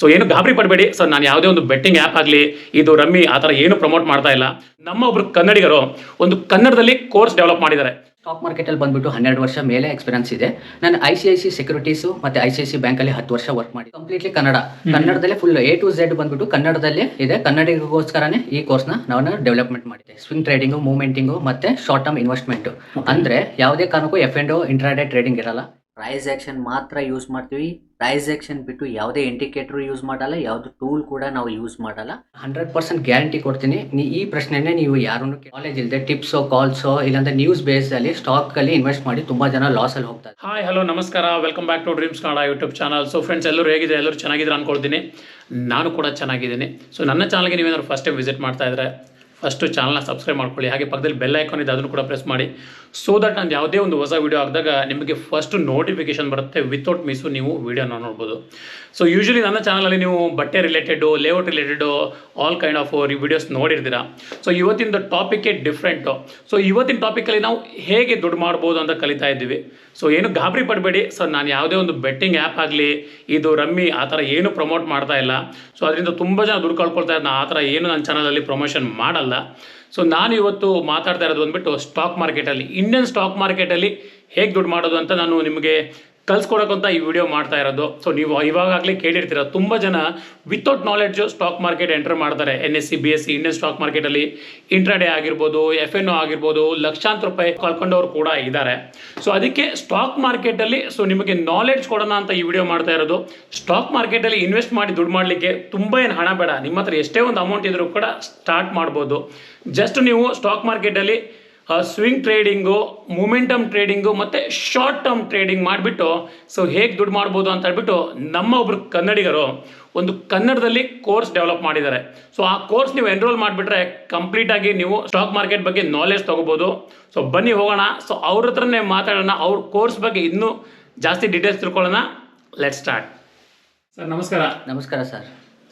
So ಏನು ಗಾಬರಿ ಪಡಬೇಡಿ. So ನಾನು ಯಾವುದೇ ಒಂದು ಬೆಟ್ಟಿಂಗ್ ಆ್ಯಪ್ ಆಗಲಿ ಇದು ರಮ್ಮಿ ಆ ಥರ ಏನು ಪ್ರಮೋಟ್ ಮಾಡ್ತಾ ಇಲ್ಲ. ನಮ್ಮ ಒಬ್ರು ಕನ್ನಡಿಗರು ಒಂದು ಕನ್ನಡದಲ್ಲಿ ಕೋರ್ಸ್ ಡೆವಲಪ್ ಮಾಡಿದ್ದಾರೆ. ಸ್ಟಾಕ್ ಮಾರ್ಕೆಟಲ್ಲಿ ಬಂದ್ಬಿಟ್ಟು ಹನ್ನೆರಡು ವರ್ಷ ಮೇಲೆ ಎಕ್ಸ್ಪೀರಿಯನ್ಸ್ ಇದೆ. ನಾನು I C I C securities ಮತ್ತು ಐ ಸಿ ಐ ಸಿ ಬ್ಯಾಂಕಲ್ಲಿ ಹತ್ತು ವರ್ಷ ವರ್ಕ್ ಮಾಡಿ ಕಂಪ್ಲೀಟ್ಲಿ ಕನ್ನಡ. ಕನ್ನಡದಲ್ಲೇ ಫುಲ್ ಎ ಟು ಝೆಡ್ ಬಂದ್ಬಿಟ್ಟು ಕನ್ನಡದಲ್ಲೇ ಇದೆ. ಕನ್ನಡಿಗೋಸ್ಕರನೇ ಈ ಕೋರ್ಸ್ನ ನಾನು ಡೆವಲಪ್ಮೆಂಟ್ ಮಾಡಿದೆ ಸ್ವಿಂಗ್ ಟ್ರೇಡಿಂಗು ಮೂವ್ಮೆಂಟಿಂಗು ಮತ್ತು ಶಾರ್ಟ್ ಟರ್ಮ್ ಇನ್ವೆಸ್ಟ್ಮೆಂಟ್ ಅಂದ್ರೆ ಯಾವುದೇ ಕಾರಣಕ್ಕೂ ಎಫ್ ಎಂಡ್ ಇಂಟ್ರಾಡೇ ಟ್ರೇಡಿಂಗ್ ಇರಲ್ಲ. ಪ್ರೈಸ್ ಆಕ್ಷನ್ ಮಾತ್ರ ಯೂಸ್ ಮಾಡ್ತೀವಿ. ಪ್ರೈಸ್ ಆಕ್ಷನ್ ಬಿಟ್ಟು ಯಾವುದೇ ಇಂಡಿಕೇಟರ್ ಯೂಸ್ ಮಾಡಲ್ಲ, ಯಾವ್ದು ಟೂಲ್ ಕೂಡ ನಾವು ಯೂಸ್ ಮಾಡಲ್ಲ. ಹಂಡ್ರೆಡ್ ಪರ್ಸೆಂಟ್ ಗ್ಯಾರಂಟಿ ಕೊಡ್ತೀನಿ. ನೀ ಈ ಪ್ರಶ್ನೆನೇ ನೀವು ಯಾರನ್ನು ಕಾಲೇಜ್ ಇಲ್ಲದೆ ಟಿಪ್ಸೋ ಕಾಲ್ಸೋ ಇಲ್ಲಾಂದ್ರೆ ನ್ಯೂಸ್ ಸ್ಟಾಕ್ ಅಲ್ಲಿ ಇನ್ವೆಸ್ಟ್ ಮಾಡಿ ತುಂಬಾ ಜನ ಲಾಸ್ ಅಲ್ಲಿ ಹೋಗ್ತಾರೆ. ಹಾಯ್ ಹಲೋ ನಮಸ್ಕಾರ. Welcome back to Dreams Kannada YouTube channel so friends ಎಲ್ಲರೂ ಹೇಗಿದೆ? ಎಲ್ಲರೂ ಚೆನ್ನಾಗಿದ್ರೆ ಅನ್ಕೊಳ್ತೀನಿ. ನಾನು ಕೂಡ ಚೆನ್ನಾಗಿದ್ದೀನಿ. ಸೊ ನನ್ನ ಚಾನಲ್ಗೆ ನೀವೇನಾದ್ರು ಫಸ್ಟ್ ಟೈಮ್ ವಿಸಿಟ್ ಮಾಡ್ತಾ ಇದ್ರೆ ಫಸ್ಟು ಚಾನಲ್ನ ಸಬ್ಸ್ಕ್ರೈಬ್ ಮಾಡ್ಕೊಳ್ಳಿ. ಹಾಗೆ ಪಕ್ಕದಲ್ಲಿ ಬೆಲ್ ಐಕಾನ್ ಇದೆ, ಅದನ್ನು ಕೂಡ ಪ್ರೆಸ್ ಮಾಡಿ. ಸೊ ದಟ್ ನಾನು ಯಾವುದೇ ಒಂದು ಹೊಸ ವೀಡಿಯೋ ಹಾಕಿದಾಗ ನಿಮಗೆ ಫಸ್ಟ್ ನೋಟಿಫಿಕೇಶನ್ ಬರುತ್ತೆ ವಿತೌಟ್ ಮಿಸ್ಸು ನೀವು ವೀಡಿಯೋನ ನೋಡ್ಬೋದು. ಸೊ ಯೂಶಲಿ ನನ್ನ ಚಾನಲಲ್ಲಿ ನೀವು ಬಟ್ಟೆ related layout related all kind of videos ನೋಡಿರ್ತೀರಾ. ಸೊ ಇವತ್ತಿನ ಟಾಪಿಕ್ಕೇ ಡಿಫ್ರೆಂಟು ಸೊ ಇವತ್ತಿನ ಟಾಪಿಕಲ್ಲಿ ನಾವು ಹೇಗೆ ದುಡ್ಡು ಮಾಡ್ಬೋದು ಅಂತ ಕಲಿತಾ ಇದ್ದೀವಿ. ಸೊ ಏನು ಗಾಬರಿ ಪಡಬೇಡಿ. ಸೊ ನಾನು ಯಾವುದೇ ಒಂದು ಬೆಟ್ಟಿಂಗ್ ಆ್ಯಪ್ ಆಗಲಿ, ಇದು ರಮ್ಮಿ ಆ ಥರ ಏನು ಪ್ರಮೋಟ್ ಮಾಡ್ತಾ ಇಲ್ಲ. ಸೊ ಅದರಿಂದ ತುಂಬ ಜನ ದುಡ್ಡು ಕಳ್ಕೊಳ್ತಾ ಇದ್ದಾರೆ. ನಾನು ಆ ಥರ ಏನು ನನ್ನ ಚಾನಲಲ್ಲಿ ಪ್ರಮೋಷನ್ ಮಾಡಲ್ಲ. ಸೊ ನಾನು ಇವತ್ತು ಮಾತಾಡ್ತಾ ಇರೋದು ಬಂದ್ಬಿಟ್ಟು ಸ್ಟಾಕ್ ಮಾರ್ಕೆಟಲ್ಲಿ ಇಂಡಿಯನ್ ಸ್ಟಾಕ್ ಮಾರ್ಕೆಟಲ್ಲಿ ಹೇಗೆ ದುಡ್ಡು ಮಾಡೋದು ಅಂತ ನಾನು ನಿಮಗೆ ಕಲ್ಸ್ಕೊಡೋಕ್ಕಂತ ಈ ವಿಡಿಯೋ ಮಾಡ್ತಾ ಇರೋದು. ಸೊ ನೀವು ಇವಾಗಲೇ ಕೇಳಿರ್ತೀರ, ತುಂಬ ಜನ without knowledge stock market enter ಮಾಡ್ತಾರೆ. N S C B S C Indian stock ಮಾರ್ಕೆಟಲ್ಲಿ ಇಂಟ್ರಾಡೇ ಆಗಿರ್ಬೋದು ಎಫ್ ಎನ್ ಒ ಆಗಿರ್ಬೋದು, ಲಕ್ಷಾಂತರ ರೂಪಾಯಿ ಕಳ್ಕೊಂಡವರು ಕೂಡ ಇದ್ದಾರೆ. ಸೊ ಅದಕ್ಕೆ ಸ್ಟಾಕ್ ಮಾರ್ಕೆಟಲ್ಲಿ ಸೊ ನಿಮಗೆ ನಾಲೆಡ್ಜ್ ಕೊಡೋಣ ಅಂತ ಈ ವಿಡಿಯೋ ಮಾಡ್ತಾ ಇರೋದು. ಸ್ಟಾಕ್ ಮಾರ್ಕೆಟಲ್ಲಿ ಇನ್ವೆಸ್ಟ್ ಮಾಡಿ ದುಡ್ಡು ಮಾಡಲಿಕ್ಕೆ ತುಂಬ ಏನು ಹಣ ಬೇಡ. ನಿಮ್ಮ ಹತ್ರ ಎಷ್ಟೇ ಒಂದು ಅಮೌಂಟ್ ಇದ್ರೂ ಕೂಡ ಸ್ಟಾರ್ಟ್ ಮಾಡ್ಬೋದು. ಜಸ್ಟ್ ನೀವು ಸ್ಟಾಕ್ ಮಾರ್ಕೆಟಲ್ಲಿ ಸ್ವಿಂಗ್ ಟ್ರೇಡಿಂಗು ಮೂಮೆಂಟಮ್ ಟ್ರೇಡಿಂಗು ಮತ್ತು ಶಾರ್ಟ್ ಟರ್ಮ್ ಟ್ರೇಡಿಂಗ್ ಮಾಡಿಬಿಟ್ಟು ಸೊ ಹೇಗೆ ದುಡ್ಡು ಮಾಡ್ಬೋದು ಅಂತ ಹೇಳ್ಬಿಟ್ಟು ನಮ್ಮ ಒಬ್ರು ಕನ್ನಡಿಗರು ಒಂದು ಕನ್ನಡದಲ್ಲಿ ಕೋರ್ಸ್ ಡೆವಲಪ್ ಮಾಡಿದ್ದಾರೆ. ಸೊ ಆ ಕೋರ್ಸ್ ನೀವು ಎನ್ರೋಲ್ ಮಾಡಿಬಿಟ್ರೆ ಕಂಪ್ಲೀಟಾಗಿ ನೀವು ಸ್ಟಾಕ್ ಮಾರ್ಕೆಟ್ ಬಗ್ಗೆ ನಾಲೆಜ್ ತೊಗೋಬೋದು. ಸೊ ಬನ್ನಿ ಹೋಗೋಣ. ಸೊ ಅವ್ರ ಹತ್ರನೇ ಮಾತಾಡೋಣ. ಅವ್ರ ಕೋರ್ಸ್ ಬಗ್ಗೆ ಇನ್ನೂ ಜಾಸ್ತಿ ಡೀಟೇಲ್ಸ್ ತಿಳ್ಕೊಳ್ಳೋಣ. ಲೆಟ್ ಸ್ಟಾರ್ಟ್ ಸರ್ ನಮಸ್ಕಾರ. ನಮಸ್ಕಾರ ಸರ್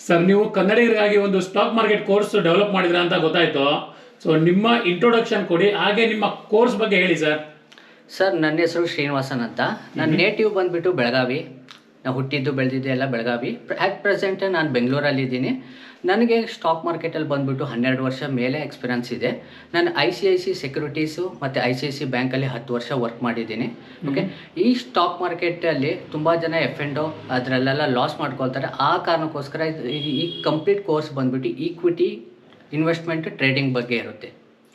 ಸರ್ ನೀವು ಕನ್ನಡಿಗರಿಗಾಗಿ ಒಂದು ಸ್ಟಾಕ್ ಮಾರ್ಕೆಟ್ ಕೋರ್ಸ್ ಡೆವಲಪ್ ಮಾಡಿದ್ರ ಅಂತ ಗೊತ್ತಾಯ್ತು. ಸೊ ನಿಮ್ಮ ಇಂಟ್ರೊಡಕ್ಷನ್ ಕೊಡಿ. ಹಾಗೆ ನಿಮ್ಮ ಕೋರ್ಸ್ ಬಗ್ಗೆ ಹೇಳಿ ಸರ್ ಸರ್ ನನ್ನ ಹೆಸರು ಶ್ರೀನಿವಾಸನ್ ಅಂತ. ನನ್ನ ನೇಟಿವ್ ಬಂದ್ಬಿಟ್ಟು ಬೆಳಗಾವಿ. ನಾನು ಹುಟ್ಟಿದ್ದು ಬೆಳೆದಿದ್ದೆ ಎಲ್ಲ ಬೆಳಗಾವಿ. ಆ್ಯಟ್ ಪ್ರೆಸೆಂಟ್ ನಾನು ಬೆಂಗಳೂರಲ್ಲಿ ಇದ್ದೀನಿ. ನನಗೆ ಸ್ಟಾಕ್ ಮಾರ್ಕೆಟಲ್ಲಿ ಬಂದ್ಬಿಟ್ಟು ಹನ್ನೆರಡು ವರ್ಷ ಮೇಲೆ ಎಕ್ಸ್ಪೀರಿಯನ್ಸ್ ಇದೆ. ನಾನು I C I C securities ಮತ್ತು ಐ ಸಿ ಐ ಸಿ ಬ್ಯಾಂಕಲ್ಲಿ ಹತ್ತು ವರ್ಷ ವರ್ಕ್ ಮಾಡಿದ್ದೀನಿ. ಓಕೆ ಈ ಸ್ಟಾಕ್ ಮಾರ್ಕೆಟಲ್ಲಿ ತುಂಬ ಜನ ಎಫ್ ಎಂಡೋ ಅದರಲ್ಲೆಲ್ಲ ಲಾಸ್ ಮಾಡ್ಕೊಳ್ತಾರೆ. ಆ ಕಾರಣಕ್ಕೋಸ್ಕರ ಈ ಕಂಪ್ಲೀಟ್ ಕೋರ್ಸ್ ಬಂದ್ಬಿಟ್ಟು ಈಕ್ವಿಟಿ ಇನ್ವೆಸ್ಟ್ಮೆಂಟ್ ಟ್ರೇಡಿಂಗ್ ಬಗ್ಗೆ ಇರುತ್ತೆ.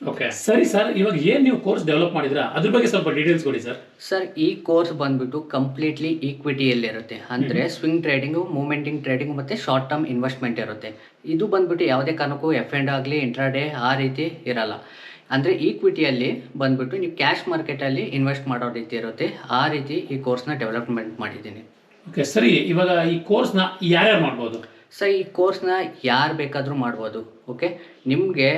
ಓಕೆ ಸರಿ ಸರ್ ಇವಾಗ ಏನು ನೀವು ಕೋರ್ಸ್ ಡೆವಲಪ್ ಮಾಡಿದ್ರಾ? ಅದ್ರ ಬಗ್ಗೆ ಸ್ವಲ್ಪ ಡೀಟೇಲ್ಸ್ ಕೊಡಿ ಸರ್. ಸರ್ ಈ ಕೋರ್ಸ್ ಬಂದ್ಬಿಟ್ಟು ಕಂಪ್ಲೀಟ್ಲಿ ಈಕ್ವಿಟಿಯಲ್ಲಿ ಇರುತ್ತೆ. ಅಂದ್ರೆ ಸ್ವಿಂಗ್ ಟ್ರೇಡಿಂಗು ಮೂಮೆಂಟಿಂಗ್ ಟ್ರೇಡಿಂಗ್ ಮತ್ತೆ ಶಾರ್ಟ್ ಟರ್ಮ್ ಇನ್ವೆಸ್ಟ್ಮೆಂಟ್ ಇರುತ್ತೆ. ಇದು ಬಂದ್ಬಿಟ್ಟು ಯಾವುದೇ ಕಾರಣಕ್ಕೂ ಎಫ್ ಎಂಡ್ ಆಗಲಿ ಇಂಟ್ರಾಡೇ ಆ ರೀತಿ ಇರಲ್ಲ. ಅಂದರೆ ಈಕ್ವಿಟಿಯಲ್ಲಿ ಬಂದ್ಬಿಟ್ಟು ನೀವು ಕ್ಯಾಶ್ ಮಾರ್ಕೆಟಲ್ಲಿ ಇನ್ವೆಸ್ಟ್ ಮಾಡೋ ರೀತಿ ಇರುತ್ತೆ. ಆ ರೀತಿ ಈ ಕೋರ್ಸ್ನ ಡೆವಲಪ್ಮೆಂಟ್ ಮಾಡಿದ್ದೀನಿ. ಓಕೆ ಸರಿ. ಇವಾಗ ಈ ಕೋರ್ಸ್ನ ಯಾರ್ಯಾರು ಮಾಡ್ಬೋದು? ಸರ್ ಈ ಕೋರ್ಸ್ನ ಯಾರು ಬೇಕಾದರೂ ಮಾಡ್ಬೋದು ಓಕೆ ನಿಮಗೆ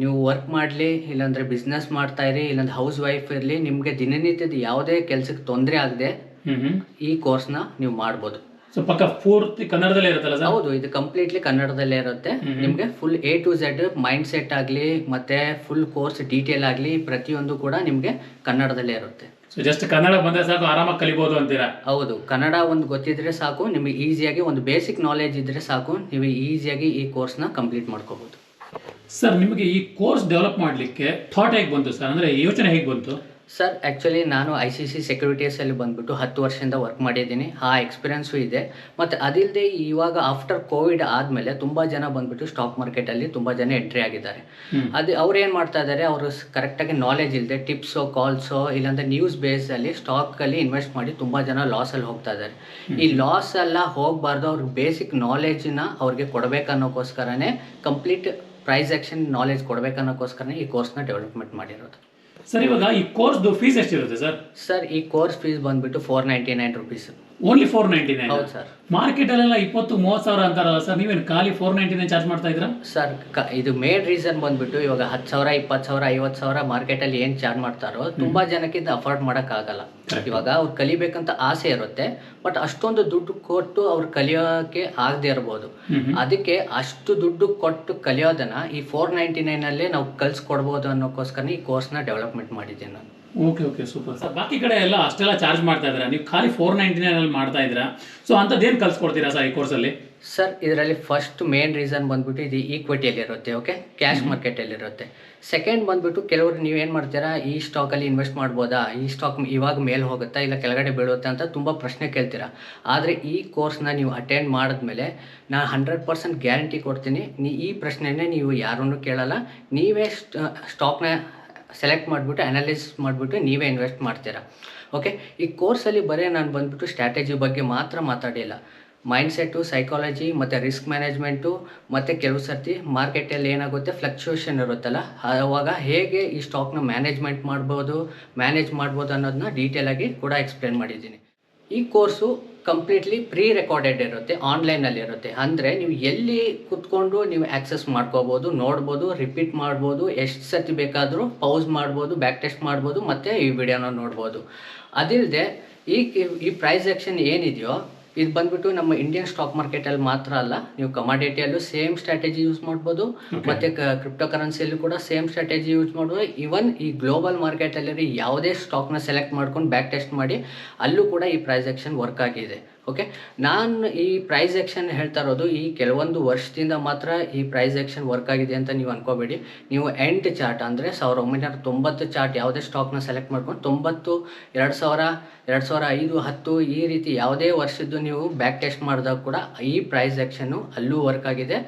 ನೀವು ವರ್ಕ್ ಮಾಡಲಿ ಇಲ್ಲಾಂದರೆ ಬಿಸ್ನೆಸ್ ಮಾಡ್ತಾ ಇರಿ ಇಲ್ಲಾಂದ್ರೆ ಹೌಸ್ ವೈಫ್ ಇರಲಿ ನಿಮಗೆ ದಿನನಿತ್ಯದ ಯಾವುದೇ ಕೆಲಸಕ್ಕೆ ತೊಂದರೆ ಆಗದೆ ಈ ಕೋರ್ಸ್ನ ನೀವು ಮಾಡ್ಬೋದು. ಸೊ ಪಕ್ಕ ಪೂರ್ತಿ ಕನ್ನಡದಲ್ಲೇ ಇರುತ್ತಲ್ಲ ಸರ್? ಹೌದು ಇದು ಕಂಪ್ಲೀಟ್ಲಿ ಕನ್ನಡದಲ್ಲೇ ಇರುತ್ತೆ. ನಿಮಗೆ full A to Z mind set ಆಗಲಿ ಮತ್ತೆ ಫುಲ್ ಕೋರ್ಸ್ ಡೀಟೇಲ್ ಆಗಲಿ ಪ್ರತಿಯೊಂದು ಕೂಡ ನಿಮಗೆ ಕನ್ನಡದಲ್ಲೇ ಇರುತ್ತೆ. ಸೊ ಜಸ್ಟ್ ಕನ್ನಡ ಬಂದ್ರೆ ಸಾಕು ಆರಾಮಾಗಿ ಕಲಿಬೋದು ಅಂತೀರಾ? ಹೌದು ಕನ್ನಡ ಒಂದು ಗೊತ್ತಿದ್ರೆ ಸಾಕು ನಿಮಗೆ ಈಸಿಯಾಗಿ ಒಂದು ಬೇಸಿಕ್ ನಾಲೆಜ್ ಇದ್ರೆ ಸಾಕು ನೀವು ಈಸಿಯಾಗಿ ಈ ಕೋರ್ಸ್ನ ಕಂಪ್ಲೀಟ್ ಮಾಡ್ಕೋಬಹುದು ಸರ್ ನಿಮಗೆ ಈ ಕೋರ್ಸ್ ಡೆವಲಪ್ ಮಾಡಲಿಕ್ಕೆ ಥಾಟ್ ಹೇಗೆ ಬಂತು ಸರ್ ಅಂದ್ರೆ ಯೋಚನೆ ಹೇಗೆ ಬಂತು? ಸರ್ ಆ್ಯಕ್ಚುಲಿ ನಾನು ಐ ಸಿ ಸಿ ಸೆಕ್ಯೂರಿಟೀಸಲ್ಲಿ ಬಂದುಬಿಟ್ಟು ಹತ್ತು ವರ್ಷದಿಂದ ವರ್ಕ್ ಮಾಡಿದ್ದೀನಿ. ಆ ಎಕ್ಸ್ಪೀರಿಯನ್ಸು ಇದೆ. ಮತ್ತು ಅದಿಲ್ಲದೆ ಇವಾಗ ಆಫ್ಟರ್ ಕೋವಿಡ್ ಆದಮೇಲೆ ತುಂಬ ಜನ ಬಂದುಬಿಟ್ಟು ಸ್ಟಾಕ್ ಮಾರ್ಕೆಟಲ್ಲಿ ತುಂಬ ಜನ ಎಂಟ್ರಿ ಆಗಿದ್ದಾರೆ. ಅದು ಅವ್ರು ಏನು ಮಾಡ್ತಾ ಇದ್ದಾರೆ ಅವರು ಕರೆಕ್ಟಾಗಿ ನಾಲೆಜ್ ಇಲ್ಲದೆ ಟಿಪ್ಸೋ ಕಾಲ್ಸೋ ಇಲ್ಲಾಂದರೆ ನ್ಯೂಸ್ ಬೇಸಲ್ಲಿ ಸ್ಟಾಕಲ್ಲಿ ಇನ್ವೆಸ್ಟ್ ಮಾಡಿ ತುಂಬ ಜನ ಲಾಸಲ್ಲಿ ಹೋಗ್ತಾ ಇದ್ದಾರೆ ಈ ಲಾಸ್ ಎಲ್ಲ ಹೋಗಬಾರ್ದು. ಅವ್ರಿಗೆ ಬೇಸಿಕ್ ನಾಲೆಜ್ನ ಅವ್ರಿಗೆ ಕೊಡಬೇಕನ್ನೋಕ್ಕೋಸ್ಕರನೇ ಕಂಪ್ಲೀಟ್ ಪ್ರೈಸ್ ಆ್ಯಕ್ಷನ್ ನಾಲೆಜ್ ಕೊಡಬೇಕನ್ನೋಕ್ಕೋಸ್ಕರನೇ ಈ ಕೋರ್ಸ್ನ ಡೆವಲಪ್ಮೆಂಟ್ ಮಾಡಿರೋದು. ಸರ್ ಇವಾಗ ಈ ಕೋರ್ಸ್ದು ಫೀಸ್ ಎಷ್ಟಿರುತ್ತೆ ಸರ್ ಸರ್ ಈ ಕೋರ್ಸ್ ಫೀಸ್ ಬಂದ್ಬಿಟ್ಟು four ninety nine rupees only four ninety nine ಹೌದು ಸರ್. ಮಾರ್ಕೆಟಲ್ಲೆಲ್ಲ ಇಪ್ಪತ್ತು ಮೂವತ್ತು ಸಾವಿರ ಅಂತಾರಲ್ಲ ಸರ್ ನೀವೇನು ಖಾಲಿ ಫೋರ್ ನೈಂಟಿ ನೈನ್ ಚಾರ್ಜ್ ಮಾಡ್ತಾ ಇದ್ದೀರಾ? ಸರ್ ಕ ಇದು ಮೇನ್ ರೀಸನ್ ಬಂದ್ಬಿಟ್ಟು ಇವಾಗ ಹತ್ತು ಸಾವಿರ ಇಪ್ಪತ್ತು ಸಾವಿರ ಐವತ್ತು ಸಾವಿರ ಮಾರ್ಕೆಟಲ್ಲಿ ಏನ್ ಚಾರ್ಜ್ ಮಾಡ್ತಾರೋ ತುಂಬಾ ಜನಕ್ಕೆ ಇದು ಅಫೋರ್ಡ್ ಮಾಡೋಕ್ಕಾಗಲ್ಲ. ಆಗಲ್ಲ ಇವಾಗ ಅವ್ರು ಕಲಿಬೇಕಂತ ಆಸೆ ಇರುತ್ತೆ ಬಟ್ ಅಷ್ಟೊಂದು ದುಡ್ಡು ಕೊಟ್ಟು ಅವ್ರು ಕಲಿಯೋಕೆ ಆಗದೆ ಇರ್ಬೋದು. ಅದಕ್ಕೆ ಅಷ್ಟು ದುಡ್ಡು ಕೊಟ್ಟು ಕಲಿಯೋದನ್ನ ಈ ಫೋರ್ ನೈಂಟಿ ಅಲ್ಲೇ ನಾವು ಕಲ್ಸ್ಕೊಡ್ಬೋದು ಅನ್ನೋಕ್ಕೋಸ್ಕರ ಈ ಕೋರ್ಸ್ನ ಡೆವಲಪ್ಮೆಂಟ್ ಮಾಡಿದ್ದೀನಿ ನಾನು. ಓಕೆ ಓಕೆ ಸೂಪರ್ ಸರ್ ಬಾಕಿ ಕಡೆ ಎಲ್ಲ ಅಷ್ಟೆಲ್ಲ ಚಾರ್ಜ್ ಮಾಡ್ತಾ ಇದ್ದೀರಾ? ನೀವು ಖಾಲಿ ಫೋರ್ ನೈಂಟಿ ನೈನ್ ಅಲ್ಲಿ ಮಾಡ್ತಾ ಇದ್ದೀರಾ? ಸೊ ಅಂಥದ್ದೇನು ಕಲ್ಸ್ಕೊಡ್ತೀರಾ ಸರ್ ಈ ಕೋರ್ಸಲ್ಲಿ ಸರ್ ಇದರಲ್ಲಿ ಫಸ್ಟ್ ಮೇನ್ ರೀಸನ್ ಬಂದ್ಬಿಟ್ಟು ಇದು ಈಕ್ವಿಟಿಯಲ್ಲಿರುತ್ತೆ ಓಕೆ ಕ್ಯಾಶ್ ಮಾರ್ಕೆಟಲ್ಲಿರುತ್ತೆ ಸೆಕೆಂಡ್ ಬಂದ್ಬಿಟ್ಟು ಕೆಲವರು ನೀವೇನು ಮಾಡ್ತೀರಾ ಈ ಸ್ಟಾಕಲ್ಲಿ ಇನ್ವೆಸ್ಟ್ ಮಾಡ್ಬೋದಾ? ಈ ಸ್ಟಾಕ್ ಇವಾಗ ಮೇಲೆ ಹೋಗುತ್ತಾ ಇಲ್ಲ ಕೆಳಗಡೆ ಬೀಳುತ್ತೆ ಅಂತ ತುಂಬ ಪ್ರಶ್ನೆ ಕೇಳ್ತೀರಾ? ಆದರೆ ಈ ಕೋರ್ಸ್ನ ನೀವು ಅಟೆಂಡ್ ಮಾಡಿದ್ಮೇಲೆ ನಾನು ಹಂಡ್ರೆಡ್ ಪರ್ಸೆಂಟ್ ಗ್ಯಾರಂಟಿ ಕೊಡ್ತೀನಿ. ನೀ ಈ ಪ್ರಶ್ನೆನೇ ನೀವು ಯಾರನ್ನೂ ಕೇಳಲ್ಲ. ನೀವೇ ಸ್ಟಾಕ್ನ ಸೆಲೆಕ್ಟ್ ಮಾಡಿಬಿಟ್ಟು ಅನಾಲಿಸ್ ಮಾಡಿಬಿಟ್ಟು ನೀವೇ ಇನ್ವೆಸ್ಟ್ ಮಾಡ್ತೀರಾ. ಓಕೆ ಈ ಕೋರ್ಸಲ್ಲಿ ಬರೀ ನಾನು ಬಂದುಬಿಟ್ಟು ಸ್ಟ್ರಾಟಜಿ ಬಗ್ಗೆ ಮಾತ್ರ ಮಾತಾಡಿಲ್ಲ ಮೈಂಡ್ಸೆಟ್ಟು ಸೈಕಾಲಜಿ ಮತ್ತು ರಿಸ್ಕ್ ಮ್ಯಾನೇಜ್ಮೆಂಟು ಮತ್ತು ಕೆಲವು ಸರ್ತಿ ಮಾರ್ಕೆಟಲ್ಲಿ ಏನಾಗುತ್ತೆ ಫ್ಲಕ್ಚುಯೇಷನ್ ಇರುತ್ತಲ್ಲ ಆವಾಗ ಹೇಗೆ ಈ ಸ್ಟಾಕ್ನ ಮ್ಯಾನೇಜ್ಮೆಂಟ್ ಮಾಡ್ಬೋದು ಮ್ಯಾನೇಜ್ ಮಾಡ್ಬೋದು ಅನ್ನೋದನ್ನ ಡೀಟೇಲಾಗಿ ಕೂಡ ಎಕ್ಸ್ಪ್ಲೇನ್ ಮಾಡಿದ್ದೀನಿ. ಈ ಕೋರ್ಸು ಕಂಪ್ಲೀಟ್ಲಿ ಪ್ರೀ ರೆಕಾರ್ಡೆಡ್ ಇರುತ್ತೆ ಆನ್ಲೈನಲ್ಲಿ ಇರುತ್ತೆ. ಅಂದರೆ ನೀವು ಎಲ್ಲಿ ಕುತ್ಕೊಂಡು ನೀವು ಆಕ್ಸೆಸ್ ಮಾಡ್ಕೋಬೋದು, ನೋಡ್ಬೋದು ರಿಪೀಟ್ ಮಾಡ್ಬೋದು, ಎಷ್ಟು ಸತಿ ಬೇಕಾದರೂ ಪೌಸ್ ಮಾಡ್ಬೋದು ಬ್ಯಾಕ್ ಟೆಸ್ಟ್ ಮಾಡ್ಬೋದು, ಮತ್ತು ಈ ವಿಡಿಯೋನ ನೋಡ್ಬೋದು. ಅದಿಲ್ಲದೆ ಈ ಈ ಪ್ರೈಸ್ ಆ್ಯಕ್ಷನ್ ಏನಿದೆಯೋ ಇದು ಬಂದ್ಬಿಟ್ಟು ನಮ್ಮ ಇಂಡಿಯನ್ ಸ್ಟಾಕ್ ಮಾರ್ಕೆಟ್ ಅಲ್ಲಿ ಮಾತ್ರ ಅಲ್ಲ ನೀವು ಕಮಾಡಿಟಿಯಲ್ಲೂ ಸೇಮ್ ಸ್ಟ್ರಾಟಜಿ ಯೂಸ್ ಮಾಡ್ಬೋದು. ಮತ್ತೆ ಕ್ರಿಪ್ಟೋ ಕರೆನ್ಸಿಯಲ್ಲೂ ಕೂಡ ಸೇಮ್ ಸ್ಟ್ರಾಟಜಿ ಯೂಸ್ ಮಾಡ್ಬೋದು. ಈವನ್ ಈ ಗ್ಲೋಬಲ್ ಮಾರ್ಕೆಟ್ ಅಲ್ಲಿ ಯಾವುದೇ ಸ್ಟಾಕ್ನ ಸೆಲೆಕ್ಟ್ ಮಾಡ್ಕೊಂಡು ಬ್ಯಾಕ್ ಟೆಸ್ಟ್ ಮಾಡಿ ಅಲ್ಲೂ ಕೂಡ ಈ ಪ್ರೈಸ್ ಆ್ಯಕ್ಷನ್ ವರ್ಕ್ ಆಗಿದೆ. ಓಕೆ ನಾನು ಈ ಪ್ರೈಸ್ ಆ್ಯಕ್ಷನ್ ಹೇಳ್ತಾ ಇರೋದು ಈ ಕೆಲವೊಂದು ವರ್ಷದಿಂದ ಮಾತ್ರ ಈ ಪ್ರೈಸ್ ಆ್ಯಕ್ಷನ್ ವರ್ಕ್ ಆಗಿದೆ ಅಂತ ನೀವು ಅನ್ಕೋಬೇಡಿ. ನೀವು ಎಂಟು ಚಾರ್ಟ್ ಅಂದರೆ ಸಾವಿರದ ಒಂಬೈನೂರ ತೊಂಬತ್ತು ಚಾರ್ಟ್ ಯಾವುದೇ ಸ್ಟಾಕ್ನ ಸೆಲೆಕ್ಟ್ ಮಾಡ್ಕೊಂಡು ತೊಂಬತ್ತು ಎರಡು ಸಾವಿರ ಎರಡು ಸಾವಿರ ಐದು ಹತ್ತು ಈ ರೀತಿ ಯಾವುದೇ ವರ್ಷದ್ದು ನೀವು ಬ್ಯಾಕ್ ಟೆಸ್ಟ್ ಮಾಡಿದಾಗ ಕೂಡ ಈ ಪ್ರೈಸ್ ಆ್ಯಕ್ಷನ್ನು ಅಲ್ಲೂ ವರ್ಕ್ ಆಗಿದೆ.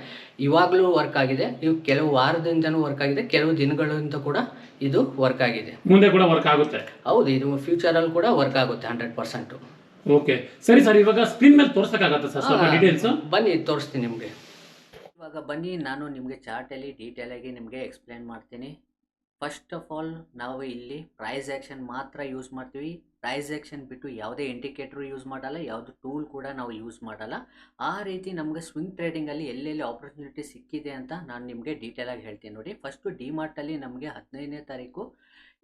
ಇವಾಗಲೂ ವರ್ಕ್ ಆಗಿದೆ. ಇವು ಕೆಲವು ವಾರದಿಂದನೂ ವರ್ಕ್ ಆಗಿದೆ. ಕೆಲವು ದಿನಗಳಿಂದ ಕೂಡ ಇದು ವರ್ಕ್ ಆಗಿದೆ. ಮುಂದೆ ಕೂಡ ವರ್ಕ್ ಆಗುತ್ತೆ. ಹೌದು ಇದು ಫ್ಯೂಚರಲ್ಲಿ ಕೂಡ ವರ್ಕ್ ಆಗುತ್ತೆ ಹಂಡ್ರೆಡ್ ಪರ್ಸೆಂಟು ಓಕೆ ಸರಿ ಸರ್ ಇವಾಗ ಸ್ಕ್ರೀನ್ ಮೇಲೆ ತೋರ್ಸಕ್ಕಾಗತ್ತೆ ಸರ್? ಸ್ವಲ್ಪ ಡೀಟೇಲ್ಸ್ ಬನ್ನಿ ತೋರಿಸ್ತೀನಿ ನಿಮಗೆ. ಇವಾಗ ಬನ್ನಿ ನಾನು ನಿಮಗೆ ಚಾರ್ಟಲ್ಲಿ ಡೀಟೇಲಾಗಿ ನಿಮಗೆ ಎಕ್ಸ್ಪ್ಲೇನ್ ಮಾಡ್ತೀನಿ. ಫಸ್ಟ್ ಆಫ್ ಆಲ್ ನಾವು ಇಲ್ಲಿ ಪ್ರೈಸ್ ಆ್ಯಕ್ಷನ್ ಮಾತ್ರ ಯೂಸ್ ಮಾಡ್ತೀವಿ. ಪ್ರೈಸ್ ಆ್ಯಕ್ಷನ್ ಬಿಟ್ಟು ಯಾವುದೇ ಇಂಡಿಕೇಟ್ರು ಯೂಸ್ ಮಾಡಲ್ಲ ಯಾವುದು ಟೂಲ್ ಕೂಡ ನಾವು ಯೂಸ್ ಮಾಡಲ್ಲ. ಆ ರೀತಿ ನಮಗೆ ಸ್ವಿಂಗ್ ಟ್ರೇಡಿಂಗಲ್ಲಿ ಎಲ್ಲೆಲ್ಲಿ ಆಪರ್ಚುನಿಟಿ ಸಿಕ್ಕಿದೆ ಅಂತ ನಾನು ನಿಮಗೆ ಡೀಟೇಲಾಗಿ ಹೇಳ್ತೀನಿ ನೋಡಿ. ಫಸ್ಟು ಡಿಮಾರ್ಟಲ್ಲಿ ನಮಗೆ ಹದಿನೈದನೇ ತಾರೀಕು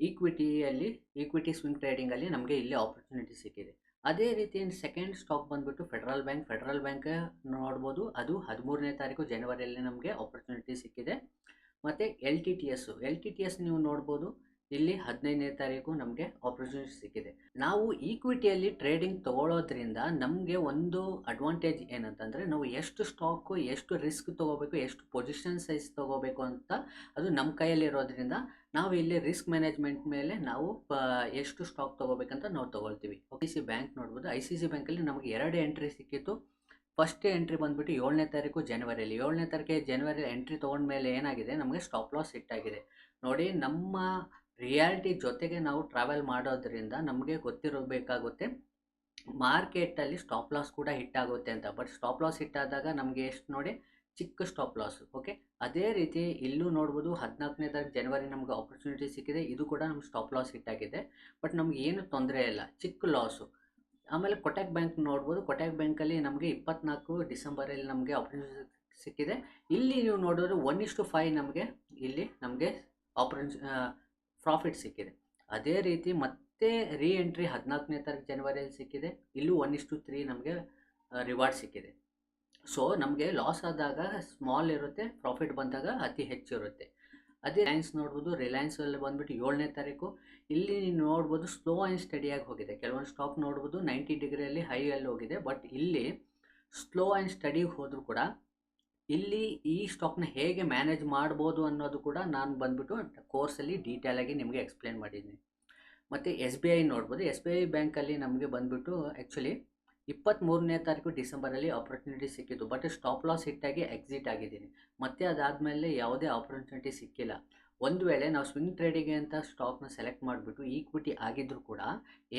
ಈಕ್ವಿಟಿಯಲ್ಲಿ ಈಕ್ವಿಟಿ ಸ್ವಿಂಗ್ ಟ್ರೇಡಿಂಗಲ್ಲಿ ನಮಗೆ ಇಲ್ಲಿ ಆಪರ್ಚುನಿಟಿ ಸಿಕ್ಕಿದೆ. ಅದೇ ರೀತಿ ಸೆಕೆಂಡ್ ಸ್ಟಾಕ್ ಬಂದ್ಬಿಟ್ಟು ಫೆಡರಲ್ ಬ್ಯಾಂಕ್ ಫೆಡರಲ್ ಬ್ಯಾಂಕ್ ನೋಡ್ಬೋದು. ಅದು ಹದಿಮೂರನೇ ತಾರೀಕು ಜನವರಿಯಲ್ಲಿ ನಮಗೆ ಆಪರ್ಚುನಿಟಿ ಸಿಕ್ಕಿದೆ. ಮತ್ತು L T T S L T T S ನೀವು ನೋಡ್ಬೋದು. ಇಲ್ಲಿ ಹದಿನೈದನೇ ತಾರೀಕು ನಮಗೆ ಆಪರ್ಚುನಿಟಿ ಸಿಕ್ಕಿದೆ. ನಾವು ಈಕ್ವಿಟಿಯಲ್ಲಿ ಟ್ರೇಡಿಂಗ್ ತಗೊಳ್ಳೋದ್ರಿಂದ ನಮಗೆ ಒಂದು ಅಡ್ವಾಂಟೇಜ್ ಏನಂತಂದರೆ ನಾವು ಎಷ್ಟು ಸ್ಟಾಕು ಎಷ್ಟು ರಿಸ್ಕ್ ತೊಗೋಬೇಕು, ಎಷ್ಟು ಪೊಸಿಷನ್ ಸೈಜ್ ತೊಗೋಬೇಕು ಅಂತ ಅದು ನಮ್ಮ ಕೈಯಲ್ಲಿರೋದ್ರಿಂದ ನಾವು ಇಲ್ಲಿ ರಿಸ್ಕ್ ಮ್ಯಾನೇಜ್ಮೆಂಟ್ ಮೇಲೆ ನಾವು ಎಷ್ಟು ಸ್ಟಾಕ್ ತೊಗೋಬೇಕಂತ ನಾವು ತೊಗೊಳ್ತೀವಿ. ಐ ಸಿ ಬ್ಯಾಂಕ್ ನೋಡ್ಬೋದು. ಐ ಸಿ ಸಿ ಬ್ಯಾಂಕಲ್ಲಿ ನಮಗೆ ಎರಡು ಎಂಟ್ರಿ ಸಿಕ್ಕಿತ್ತು. ಫಸ್ಟ್ ಎಂಟ್ರಿ ಬಂದುಬಿಟ್ಟು ಏಳನೇ ತಾರೀಕು ಜನವರಿಯಲ್ಲಿ ಏಳನೇ ತಾರೀಕು ಜನವರಿ ಎಂಟ್ರಿ ತೊಗೊಂಡ್ಮೇಲೆ ಏನಾಗಿದೆ? ನಮಗೆ ಸ್ಟಾಪ್ ಲಾಸ್ ಹಿಟ್ಟಾಗಿದೆ ನೋಡಿ, ನಮ್ಮ ರಿಯಾಲಿಟಿ ಜೊತೆಗೆ ನಾವು ಟ್ರಾವೆಲ್ ಮಾಡೋದ್ರಿಂದ ನಮಗೆ ಗೊತ್ತಿರಬೇಕಾಗುತ್ತೆ. ಮಾರ್ಕೆಟಲ್ಲಿ ಸ್ಟಾಪ್ ಲಾಸ್ ಕೂಡ ಹಿಟ್ಟಾಗುತ್ತೆ ಅಂತ. ಬಟ್ ಸ್ಟಾಪ್ ಲಾಸ್ ಹಿಟ್ಟಾದಾಗ ನಮಗೆ ಎಷ್ಟು ನೋಡಿ? ಚಿಕ್ಕ ಸ್ಟಾಪ್ ಲಾಸ್ ಓಕೆ ಅದೇ ರೀತಿ ಇಲ್ಲೂ ನೋಡ್ಬೋದು, ಹದಿನಾಲ್ಕನೇ ತಾರೀಕು ಜನವರಿ ನಮ್ಗೆ ಆಪರ್ಚುನಿಟಿ ಸಿಕ್ಕಿದೆ. ಇದು ಕೂಡ ನಮ್ಗೆ ಸ್ಟಾಪ್ ಲಾಸ್ ಹಿಟ್ಟಾಗಿದೆ ಬಟ್ ನಮ್ಗೆ ಏನು ತೊಂದರೆ ಇಲ್ಲ. ಚಿಕ್ಕ ಲಾಸು ಆಮೇಲೆ ಕೊಟಕ್ ಬ್ಯಾಂಕ್ ನೋಡ್ಬೋದು. ಕೊಟಕ್ ಬ್ಯಾಂಕಲ್ಲಿ ನಮಗೆ ಇಪ್ಪತ್ನಾಲ್ಕು ಡಿಸೆಂಬರಲ್ಲಿ ನಮಗೆ ಆಪರ್ಚುನಿಟಿ ಸಿಕ್ಕಿದೆ. ಇಲ್ಲಿ ನೀವು ನೋಡಿದ್ರೆ ಒನ್ ಇಷ್ಟು ಫೈವ್ ನಮಗೆ, ಇಲ್ಲಿ ನಮಗೆ ಆಪರ್ಚು ಪ್ರಾಫಿಟ್ ಸಿಕ್ಕಿದೆ. ಅದೇ ರೀತಿ ಮತ್ತೆ ರೀ ಎಂಟ್ರಿ ಹದಿನಾಲ್ಕನೇ ತಾರೀಕು ಜನವರಿಯಲ್ಲಿ ಸಿಕ್ಕಿದೆ. ಇಲ್ಲೂ ಒನ್ ಇಷ್ಟು ತ್ರೀ ನಮಗೆ ರಿವಾರ್ಡ್ ಸಿಕ್ಕಿದೆ. ಸೊ ನಮಗೆ ಲಾಸ್ ಆದಾಗ ಸ್ಮಾಲ್ ಇರುತ್ತೆ ಪ್ರಾಫಿಟ್ ಬಂದಾಗ ಅತಿ ಹೆಚ್ಚು ಇರುತ್ತೆ. ಅದೇ ರಿಲಯನ್ಸ್ ನೋಡ್ಬೋದು. ರಿಲಯನ್ಸಲ್ಲಿ ಬಂದುಬಿಟ್ಟು ಏಳನೇ ತಾರೀಕು. ಇಲ್ಲಿ ನೀವು ನೋಡ್ಬೋದು ಸ್ಲೋ ಆ್ಯಂಡ್ ಸ್ಟಡಿಯಾಗಿ ಹೋಗಿದೆ. ಕೆಲವೊಂದು ಸ್ಟಾಕ್ ನೋಡ್ಬೋದು ನೈಂಟಿ ಡಿಗ್ರಿಯಲ್ಲಿ ಹೈಯಲ್ಲಿ ಹೋಗಿದೆ. ಬಟ್ ಇಲ್ಲಿ ಸ್ಲೋ ಆ್ಯಂಡ್ ಸ್ಟಡಿಗೆ ಹೋದರೂ ಕೂಡ ಇಲ್ಲಿ ಈ ಸ್ಟಾಕ್ನ ಹೇಗೆ ಮ್ಯಾನೇಜ್ ಮಾಡ್ಬೋದು ಅನ್ನೋದು ಕೂಡ ನಾನು ಬಂದ್ಬಿಟ್ಟು ಕೋರ್ಸಲ್ಲಿ ಡೀಟೇಲಾಗಿ ನಿಮಗೆ ಎಕ್ಸ್ಪ್ಲೇನ್ ಮಾಡಿದ್ದೀನಿ ಮತ್ತು ಎಸ್ ಬಿ ಐ ನೋಡ್ಬೋದು. ಎಸ್ ಬಿ ಐ ಬ್ಯಾಂಕಲ್ಲಿ ನಮಗೆ ಬಂದುಬಿಟ್ಟು ಆ್ಯಕ್ಚುಲಿ ಇಪ್ಪತ್ತ್ಮೂರನೇ ತಾರೀಕು ಡಿಸೆಂಬರಲ್ಲಿ ಆಪರ್ಚುನಿಟಿ ಸಿಕ್ಕಿತ್ತು ಬಟ್ ಸ್ಟಾಪ್ ಲಾಸ್ ಹಿಟ್ಟಾಗಿ ಎಕ್ಸಿಟ್ ಆಗಿದ್ದೀನಿ. ಮತ್ತೆ ಅದಾದಮೇಲೆ ಯಾವುದೇ ಆಪರ್ಚುನಿಟಿ ಸಿಕ್ಕಿಲ್ಲ. ಒಂದು ವೇಳೆ ನಾವು ಸ್ವಿಂಗ್ ಟ್ರೇಡಿಗೆ ಅಂತ ಸ್ಟಾಕ್ನ ಸೆಲೆಕ್ಟ್ ಮಾಡಿಬಿಟ್ಟು ಈಕ್ವಿಟಿ ಆಗಿದ್ರು ಕೂಡ